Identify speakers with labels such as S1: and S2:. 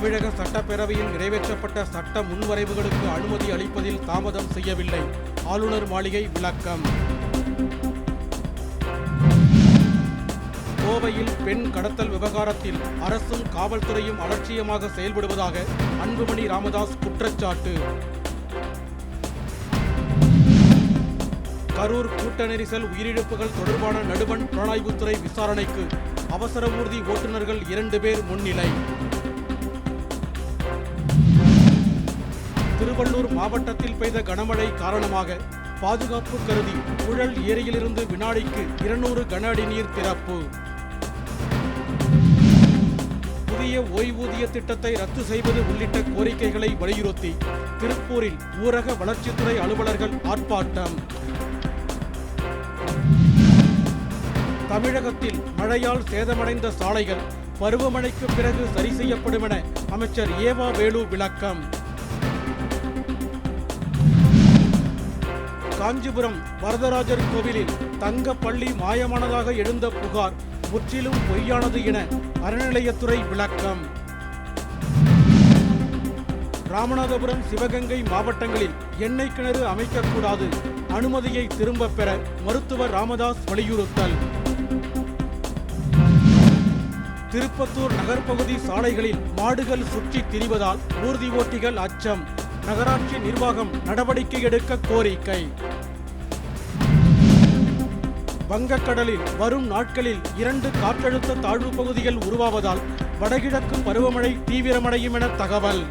S1: தமிழக சட்டப்பேரவையில் நிறைவேற்றப்பட்ட சட்ட முன்வரைவுகளுக்கு அனுமதி அளிப்பதில் தாமதம் செய்யவில்லை. ஆளுநர் மாளிகை விளக்கம். கோவையில் பெண் கடத்தல் விவகாரத்தில் அரசும் காவல்துறையும் அலட்சியமாக செயல்படுவதாக அன்புமணி ராமதாஸ் குற்றச்சாட்டு. கரூர் கூட்ட நெரிசல் உயிரிழப்புகள் தொடர்பான நடுவண் புலனாய்வுத்துறை விசாரணைக்கு அவசர ஊர்தி ஓட்டுநர்கள் இரண்டு பேர் முன்னிலை. திருவள்ளூர் மாவட்டத்தில் பெய்த கனமழை காரணமாக பாதுகாப்பு கருதி புழல் ஏரியிலிருந்து வினாடிக்கு இருநூறு கன அடி நீர் திறப்பு. புதிய ஓய்வூதிய திட்டத்தை ரத்து செய்வது உள்ளிட்ட கோரிக்கைகளை வலியுறுத்தி திருப்பூரில் ஊரக வளர்ச்சித்துறை அலுவலர்கள் ஆர்ப்பாட்டம். தமிழகத்தில் மழையால் சேதமடைந்த சாலைகள் பருவமழைக்கு பிறகு சரி செய்யப்படும் என அமைச்சர் ஏவா வேலு விளக்கம். காஞ்சிபுரம் வரதராஜர் கோவிலில் தங்க பள்ளி மாயமானதாக எழுந்த புகார் முற்றிலும் பொய்யானது என அறநிலையத்துறை விளக்கம். ராமநாதபுரம் சிவகங்கை மாவட்டங்களில் எண்ணெய் கிணறு அமைக்கக்கூடாது அனுமதியை திரும்ப பெற மருத்துவர் ராமதாஸ் வலியுறுத்தல். திருப்பத்தூர் நகர்ப்பகுதி சாலைகளில் மாடுகள் சுற்றி திரிவதால் ஊர்தி ஓட்டிகள் அச்சம். நகராட்சி நிர்வாகம் நடவடிக்கை எடுக்க கோரிக்கை. வங்கக்கடலில் வரும் நாட்களில் இரண்டு காற்றழுத்த தாழ்வு பகுதிகள் உருவாவதால் வடகிழக்கு பருவமழை தீவிரமடையும் என தகவல்.